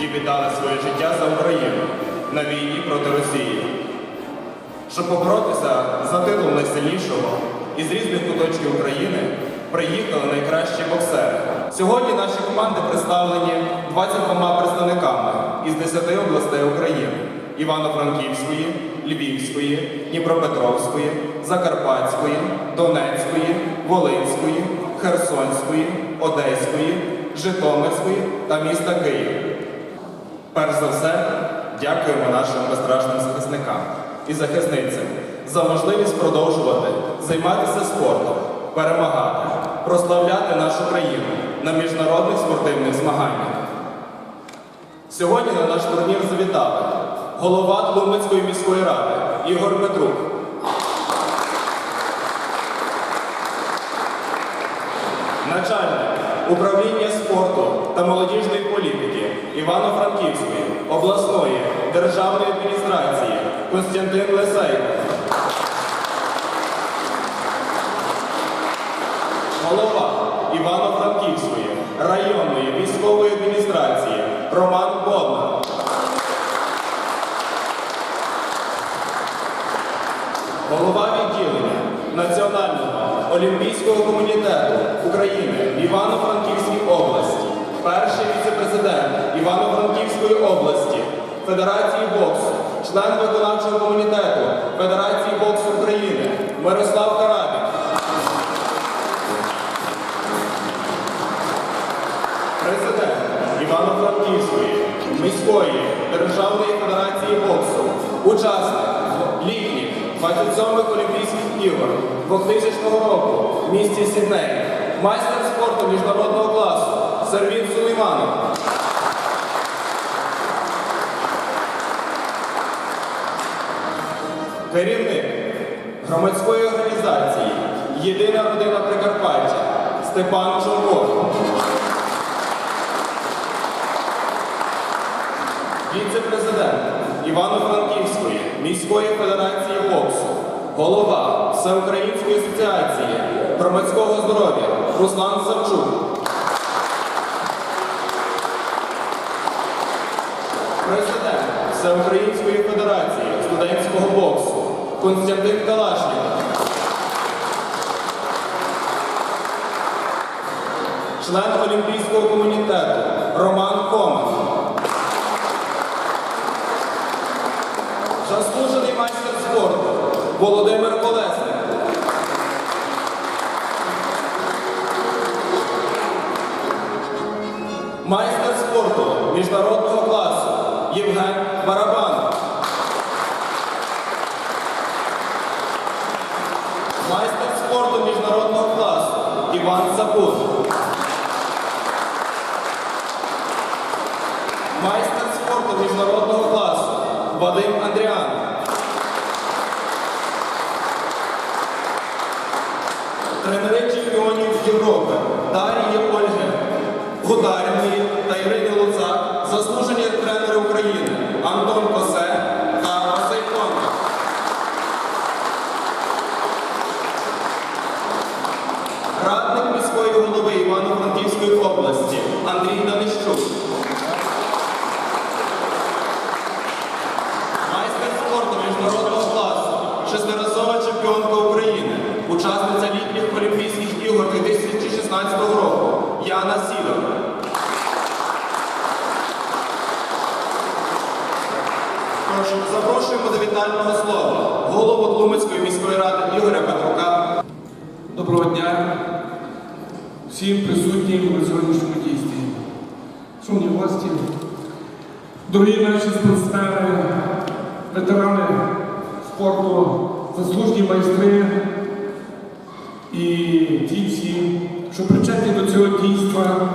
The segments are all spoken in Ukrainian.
які віддали своє життя за Україну на війні проти Росії. Щоб поборотися за титул найсильнішого із різних куточків України приїхали найкращі боксери. Сьогодні наші команди представлені 22 представниками із 10 областей України: Івано-Франківської, Львівської, Дніпропетровської, Закарпатської, Донецької, Волинської, Херсонської, Одеської, Житомирської та міста Київ. Перш за все, дякуємо нашим безстрашним захисникам і захисницям за можливість продовжувати займатися спортом, перемагати, прославляти нашу країну на міжнародних спортивних змаганнях. Сьогодні на наш турнір завітали голова Тлумацької міської ради Ігор Петрук, начальник управління спорту та молодіжної політики Івано-Франківської обласної державної адміністрації Костянтин Лесейко. Голова Івано-Франківської районної військової адміністрації Роман Боднар. Голова відділення Національного олімпійського комітету України Івано-Франківській області, перший віце-президент Івано-Франківської області, Федерації боксу, член виконавчого комітету Федерації боксу України Мирослав Карабін. Президент Івано-Франківської міської державної федерації боксу, учасник літніх 27-х Олімпійських ігор 2000 року в місті Сідней, майстер спорту міжнародного класу Сервін Сулейманов. Керівник громадської організації Єдина родина Прикарпаття Степан Чумбов. Віце-президент Івано-Франківської міської федерації боксу, голова Всеукраїнської асоціації громадського здоров'я Руслан Савчук. Президент Всеукраїнської федерації студентського боксу Константин Калашнік. Член Олімпійського комітету Роман Комен. Заслужений майстер спорту Володимир міжнародного класу. Вадим Андріан. Тренери чемпіонів Європи. Дарії Ольги. Гударіної та Ірини Луцак, заслужені тренери України. Антон Косе та Василь Конка. Радник міської голови Івано-Франківської області Андрій Данищук. Майстер спорту міжнародного класу, шестиразова чемпіонка України, учасниця літніх Олімпійських ігор 2016 року Яна Сідор. Прошу, запрошуємо до вітального слова голову Тлумацької міської ради Ігоря Петрука. Доброго дня всім присутнім на сьогоднішньому дійстві. Шановні гості, дорогі наші спортсмени, ветерани спорту, заслужені майстри і ті всі, що причетні до цього дійства,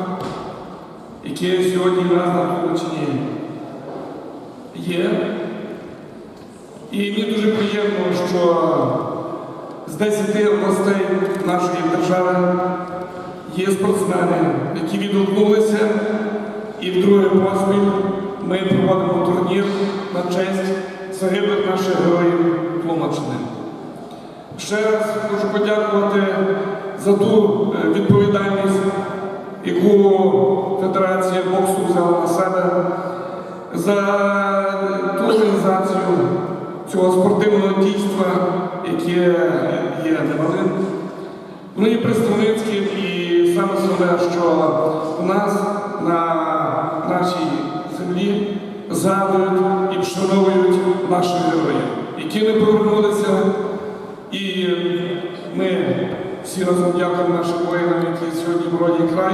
яке сьогодні в нас на Туличині є. І мені дуже приємно, що з 10 областей нашої держави є спортсмени, які відгукнулися, і вдруге поспіль ми проводимо турнір на честь загиблих наших героїв Тлумачини. Ще раз хочу подякувати за ту е, відповідальність, яку Федерація боксу взяла на себе, за ту організацію цього спортивного дійства, яке є немалим. Воно є представницьким і саме основне, що у нас на нашій землі згадують і вшановують наших героїв, які не повернулися. І ми всі разом дякуємо нашим воїнам, які сьогодні боронять край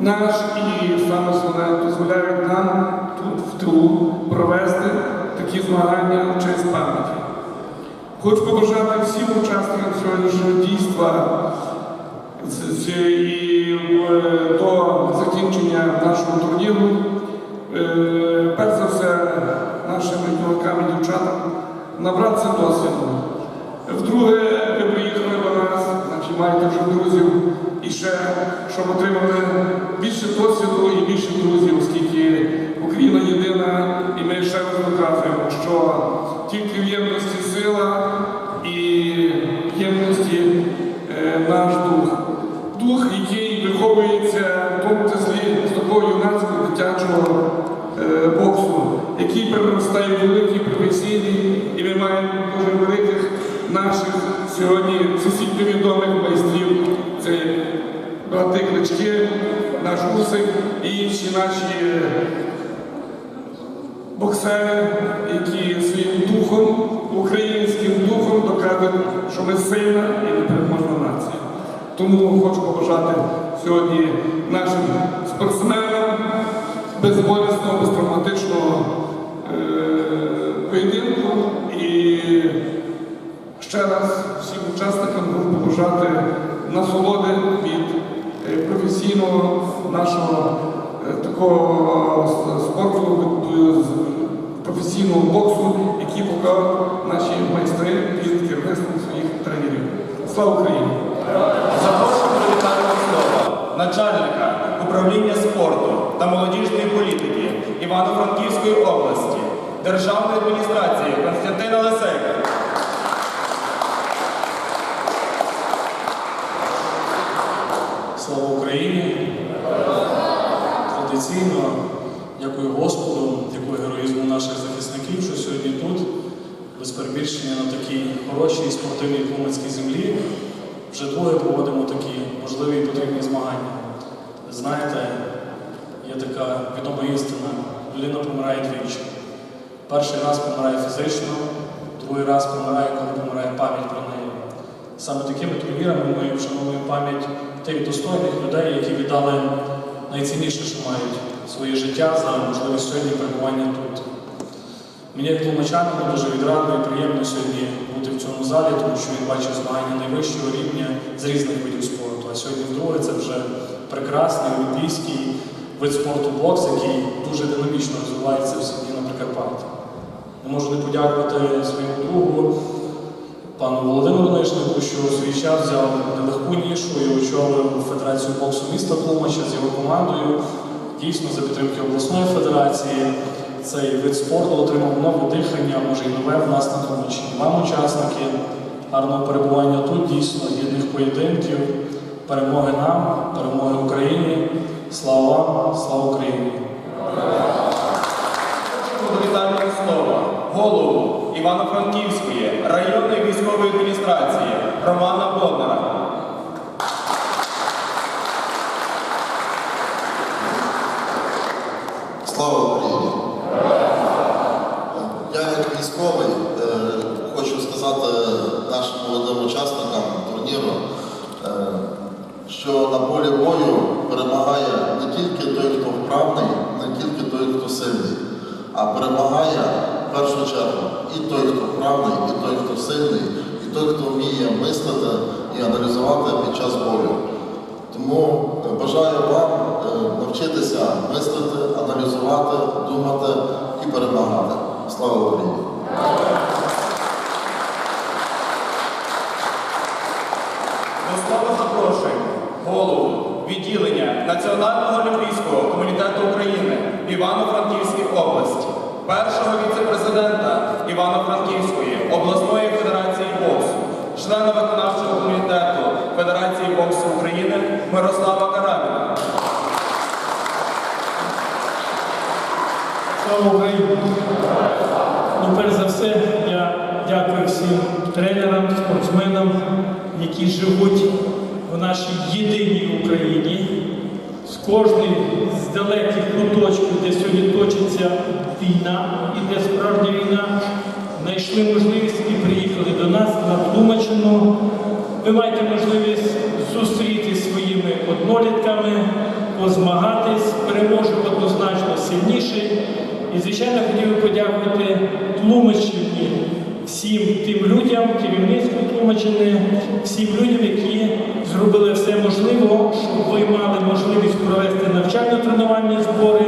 наш і саме основне дозволяють нам тут в тилу провести такі змагання честь пам'яті. Хочу побажати всім учасникам сьогоднішнього дійства і е, до закінчення нашого турніру. Е, Перш за все, нашим юнакам і дівчатам набратися досвіду. Вдруге, ви приїхали до нас, значить маєте вже друзів і ще, щоб отримали більше досвіду і більше друзів, оскільки Україна єдина, і ми ще раз доказуємо, що тільки в єдності сила і в єдності е, наш дух. Дух, який виховується в тому числі з такого юнацького дитячого е, боксу, який переростає в великий професійний, і ми маємо дуже великих наших сьогодні всесвітньо відомих майстрів. Це брати Клички, наш Усик і інші наші е, боксери, які своїм духом, українським духом доказують, що ми сильна і непереможна нація. Тому хочу побажати сьогодні нашим спортсменам безболісного, безтравматичного е, поєдинку і ще раз всім учасникам хочу побажати насолоди від професійного нашого е, такого спорту, від, е, професійного боксу, який показав наші майстри під керівництвом своїх тренерів. Слава Україні! Запрошуємо до вітального слова начальника управління спорту та молодіжної політики Івано-Франківської області, Державної адміністрації Константина Лисейка. Слава Україні! Традиційно дякую Господу, дякую героїзму наших захисників, що сьогодні тут, без перебільшення на такій хорошій спортивній клумацькій землі, вже двоє проводимо такі можливі і потрібні змагання. Знаєте, є така відома істина, людина помирає двічі. Перший раз помирає фізично, другий раз помирає, коли помирає пам'ять про неї. Саме такими турнірами ми вшановуємо пам'ять тих достойних людей, які віддали найцінніше, що мають своє життя за можливість сьогодні перебування тут. Мені як тлумачанину дуже відрадно і приємно сьогодні бути в цьому залі, тому що він бачив змагання найвищого рівня з різних видів спорту. А сьогодні вдруге це вже прекрасний олімпійський вид спорту бокс, який дуже динамічно розвивається в сім'ї на Прикарпатті. Не можу не подякувати своєму другу, пану Володимиру Нишнику, що свій час взяв нелегку нішу і очолив Федерацію боксу міста Тлумача з його командою. Дійсно, за підтримки обласної федерації цей вид спорту отримав нове дихання, може і нове в нас на Тлумачі. Вам учасники, гарного перебування тут, дійсно, гідних поєдинків, перемоги нам, перемоги Україні. Слава вам, слава Україні! Голову Івано-Франківської районної військової адміністрації Романа Боннара. Слава Україні! Я як військовий е, хочу сказати нашим молодим учасникам турніру, е, що на полі бою перемагає не тільки той, хто вправний, не тільки той, хто сильний, а перемагає в першу чергу і той, хто вправний, і той, хто сильний, і той, хто вміє мислити і аналізувати під час бою. Тому е, бажаю вам е, навчитися мислити, аналізувати, думати і перемагати. Слава Україні! До слова запрошуємо голову відділення Національного олімпійського комітету України в Івано-Франківській області, першого віце-президента Івано-Франківської обласної федерації боксу, члена виконавчого комітету Федерації боксу України Мирослава Карабіна. Слава Україні! Ну, перш за все, я дякую всім тренерам, спортсменам, які живуть в нашій єдиній Україні. З кожної з далеких куточків, де сьогодні точиться війна, іде справжня війна, знайшли можливість і приїхали до нас на Тлумачину. Ви маєте можливість зустріти своїми однолітками, позмагатись, переможе однозначно сильніший. І, звичайно, хотів би подякувати Тлумаччині, всім тим людям, керівництву Тлумаччини, всім людям, які зробили все можливе, щоб ви мали можливість провести навчально-тренувальні збори,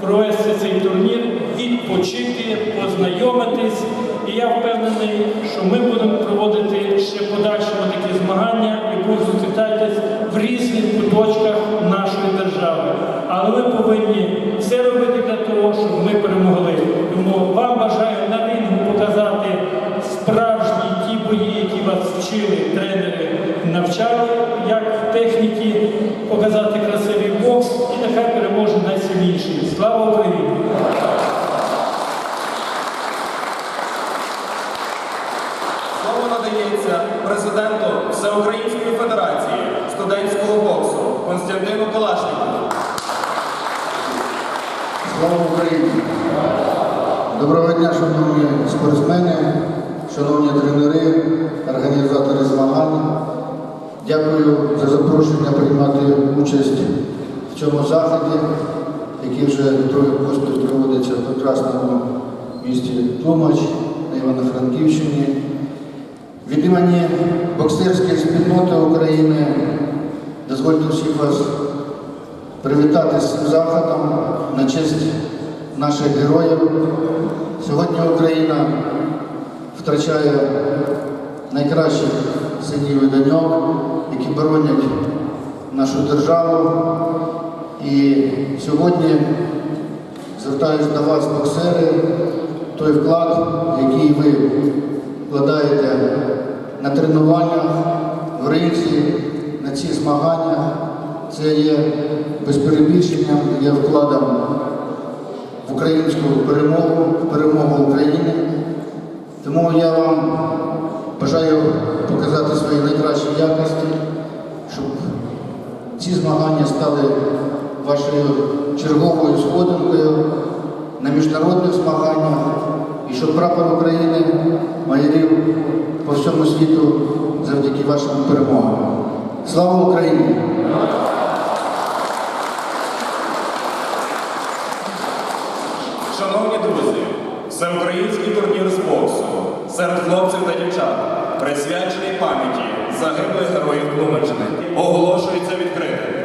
провести цей турнір, відпочити, познайомитись. І я впевнений, що ми будемо проводити ще подальшому такі змагання, і будемо зустрічатись в різних куточках нашої держави. Але ми повинні все робити для того, щоб ми перемогли. Тому вам бажаю на рингу показати справжні ті бої, які вас вчили тренери, навчали, як в техніці показати красивий бокс, і нехай переможе найсильніший. Слава Україні! Слово надається президенту Всеукраїнської федерації студентського боксу Константину Калашникову. Слава Україні! Доброго дня, шановні спортсмени, шановні тренери, організатори змагань. Дякую за запрошення приймати участь в цьому заході, який вже другий поспіль проводиться в прекрасному місті Тлумач на Івано-Франківщині. Від імені боксерської спільноти України дозвольте всіх вас привітати з цим заходом на честь наших героїв. Сьогодні Україна втрачає найкращих синів і доньок, які боронять нашу державу. І сьогодні звертаюся до вас, боксери, той вклад, який ви вкладаєте на тренуваннях, в ринзі, на ці змагання. Це є без перебільшення, є вкладом в українську перемогу, в перемогу України. Тому я вам бажаю показати свої найкращі якості, щоб ці змагання стали вашою черговою сходинкою на міжнародних змаганнях і щоб прапор України майорів по всьому світу завдяки вашим перемогам. Слава Україні! Шановні друзі, всеукраїнський турнір з боксу серед дівчат, присвячений пам'яті загиблих героїв Тлумаччини, оголошується відкритим.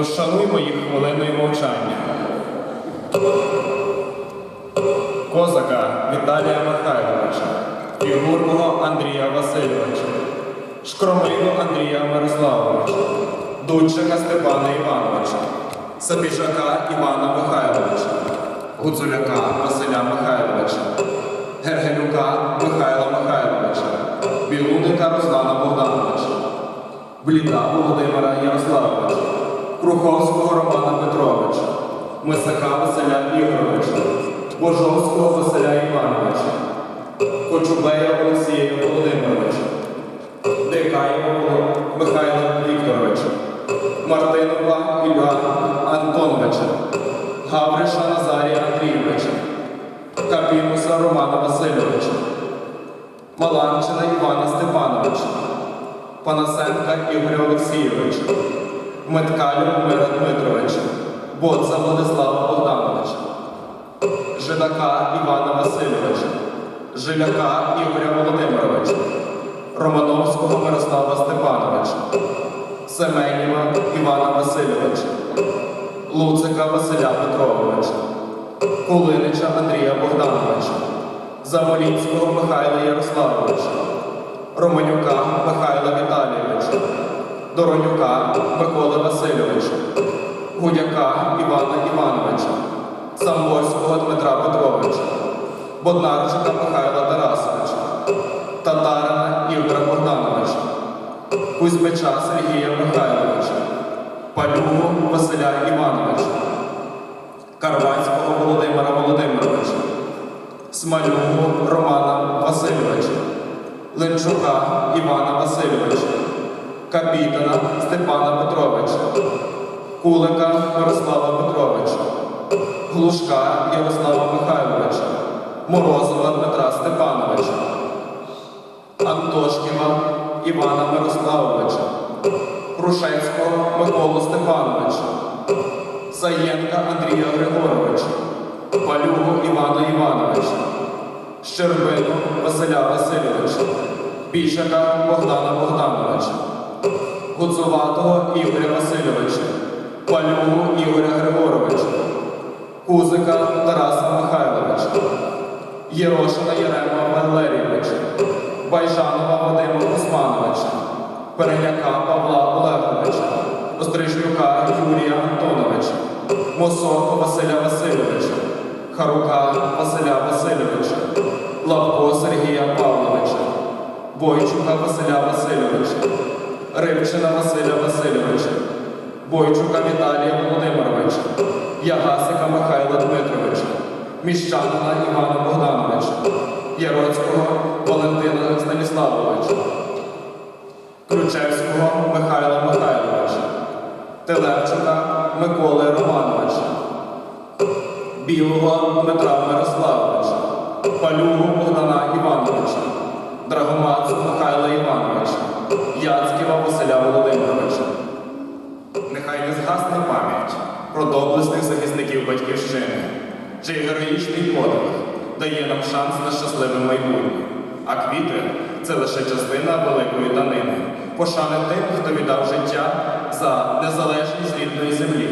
Тож їх хвилиною мовчання. Козака Віталія Михайловича, фігурного Андрія Васильовича, Шкромину Андрія Мирославовича, Дудчика Степана Івановича, Сапіжака Івана Михайловича, Гуцуляка Василя Михайловича, Гергелюка Михайла Михайловича, Білуника Руслана Богдановича, Бліда Володимира Ярославовича, Круховського Романа Петровича, Мисака Василя Ігоровича, Божовського Василя Івановича, Кочубея Олексія Володимировича, Дикаєва Михайла Вікторовича, Мартинова Ілля Антоновича, Гавриша Назарія Андрійовича, Капінуса Романа Васильовича, Маланчина Івана Степановича, Панасенка Ігоря Олексійовича, Меткалю Мира Дмитровича, Бодза Владислава Богдановича, Жидака Івана Васильовича, Жиляка Ігоря Володимировича, Романовського Мирослава Степановича, Семенєва Івана Васильовича, Луцика Василя Петровича, Кулинича Андрія Богдановича, Замолінського Михайла Ярославовича, Романюка Михайла Віталійовича, Доронюка Миколи Васильовича, Гудяка Івана Івановича, Самборського Дмитра Петровича, Боднарчика Михайла Тарасовича, Татарина Ігоря Богдановича, Кузьмича Сергія Михайловича, Палюгу Василя Івановича, Карвацького Володимира Володимировича, Смалюгу Романа Васильовича, Ленчука Івана Васильовича, Капітана Степана Петровича, Кулика Мирослава Петровича, Глушка Ярослава Михайловича, Морозова Дмитра Степановича, Антошківа Івана Мирославовича, Крушевського Миколу Степановича, Саєнка Андрія Григоровича, Палюгу Івана Івановича, Щербину Василя Васильовича, Більшака Богдана Богдановича, Гуцуватого Ігоря Васильовича, Палюгу Ігоря Григоровича, Кузика Тараса Михайловича, Єрошина Єрема Валерійовича, Байжанова Вадима Османовича, Переняка Павла Олеговича, Острижнюка Юрія Антоновича, Мосоко Василя Васильовича, Харука Василя Васильовича, Лавко Сергія Павловича, Бойчука Василя Васильовича, Рибчина Василя Васильовича, Бойчука Віталія Володимировича, Ягасика Михайла Дмитровича, Міщанина Івана Богдановича, Яроцького Валентина Станіславовича, Ключевського Михайла Михайловича, Телевчика Миколи Романовича, Білого Дмитра Мирославовича, Палюгу Богдана Івановича, Драгомацу Михайла Івановича, Яцьківа Василя Володимировича. Нехай не згасне пам'ять про доблесних захисників батьківщини, чий героїчний подвиг дає нам шанс на щасливе майбутнє. А квіти це лише частина великої данини, пошани тим, хто віддав життя за незалежність рідної землі.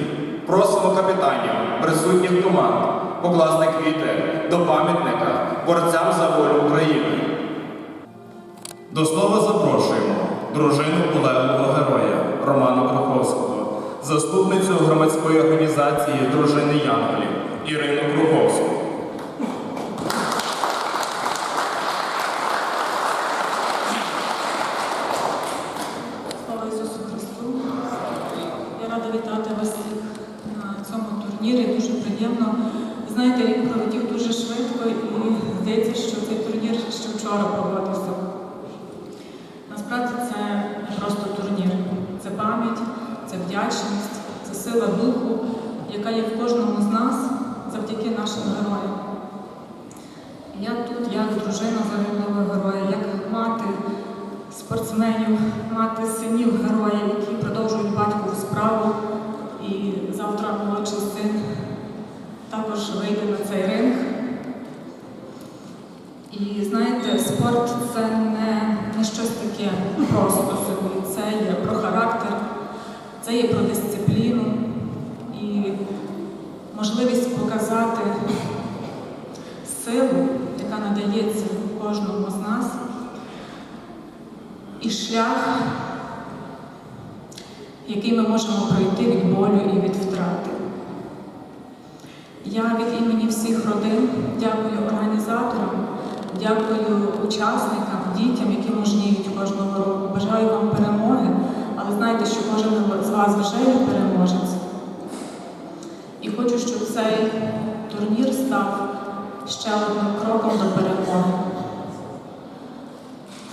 Просимо капітанів, присутніх команд покласти квіти до пам'ятника борцям за волю України. До слова запрошуємо дружину полеглого героя Романа Круховського, заступницю громадської організації Дружини Янголів Ірину Круховську. Слава Ісусу Христу! Я рада вітати вас всіх на цьому турнірі. Дуже приємно. Знаєте, рік пролетів дуже швидко і здається, що цей турнір ще вчора проводився. Насправді це не просто турнір. Це пам'ять, це вдячність, це сила духу, яка є в кожному з нас завдяки нашим героям. Я тут як дружина загиблого героя, як мати спортсменів, мати синів героя, які продовжують батькову справу. І завтра молодший син також вийде на цей ринг. І знаєте, спорт це не, не щось таке просто собі. Це є про характер, це є про дисципліну і можливість показати силу, яка надається кожному з нас, і шлях, який ми можемо пройти від болю і від втрати. Я від імені всіх родин дякую організаторам, дякую учасникам, дітям, які мужніють кожного року. Бажаю вам перемоги, знайте, що кожен з вас вже є переможець. І хочу, щоб цей турнір став ще одним кроком до перемоги.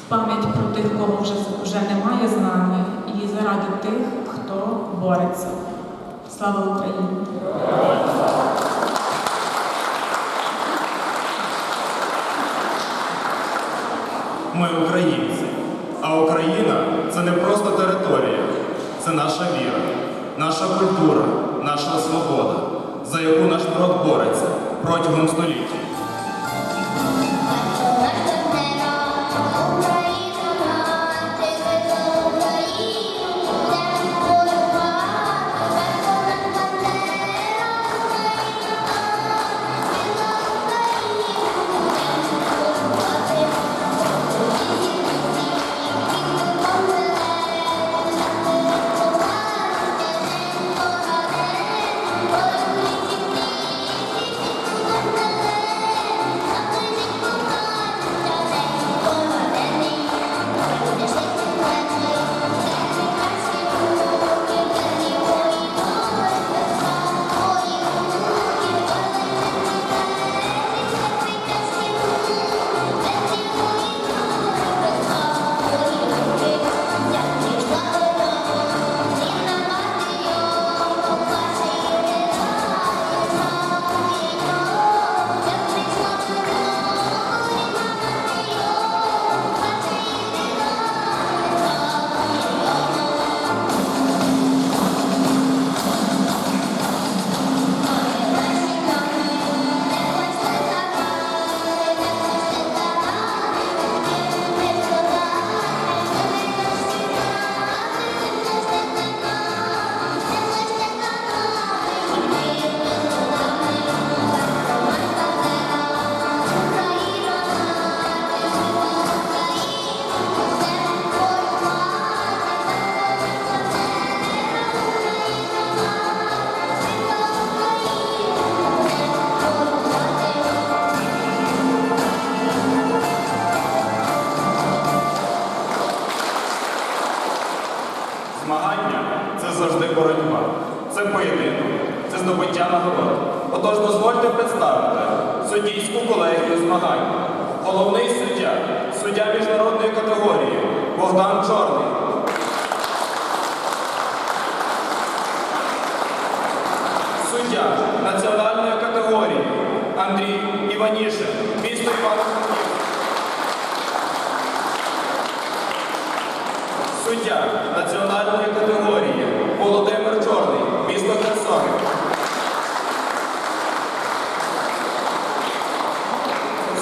В пам'ять про тих, кого вже, вже немає з нами, і заради тих, хто бореться. Слава Україні! Ми українці. А Україна це не просто територія, це наша віра, наша культура, наша свобода, за яку наш народ бореться протягом століть. Національної категорії Володимир Чорний, місто Херсон.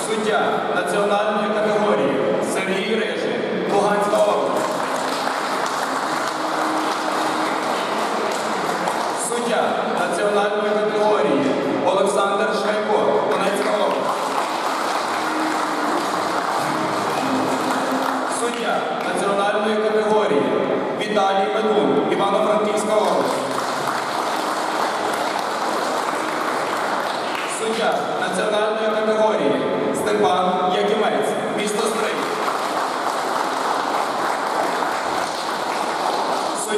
Суддя національної категорії Сергій Рижий, Луганська область. Суддя національної категорії Олександр Шайко, Донецька область. Суддя національної категорії Віталій Медун, Івано-Франківська область. Суддя національної категорії Степан Якимець, місто Стрий.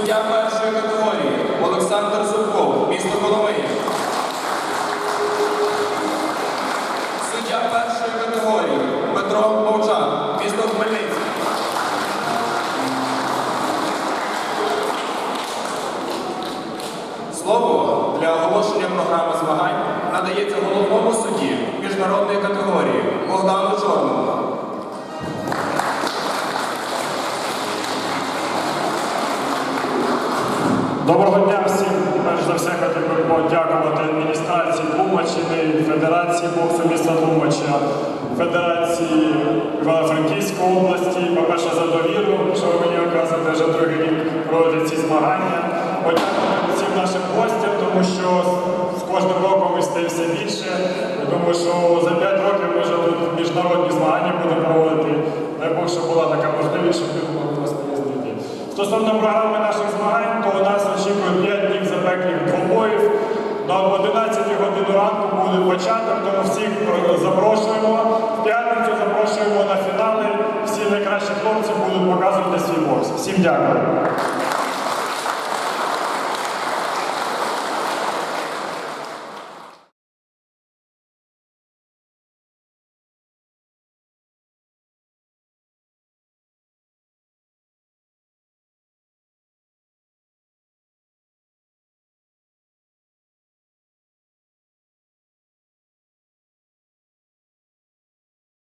Суддя першої категорії Олександр Зубков, місто Коломиї. Подякувати адміністрації Тлумаччини, Федерації боксу міста Тлумача, Федерації Івано-Франківської області, по-перше, за довіру, що ви мені оказуєте вже другий рік проводять ці змагання. Подякувати всім нашим гостям, тому що з кожним роком ми стає все більше. Я думаю, що за 5 років ми вже тут міжнародні змагання будемо проводити. Дай Бог, щоб була така можливість, щоб люди могли їздити. Стосовно програми наших змагань, то у нас На 11 годину ранку буде початок, тому всіх запрошуємо. В п'ятницю запрошуємо на фінали. Всі найкращі хлопці будуть показувати свій бокс. Всім дякую.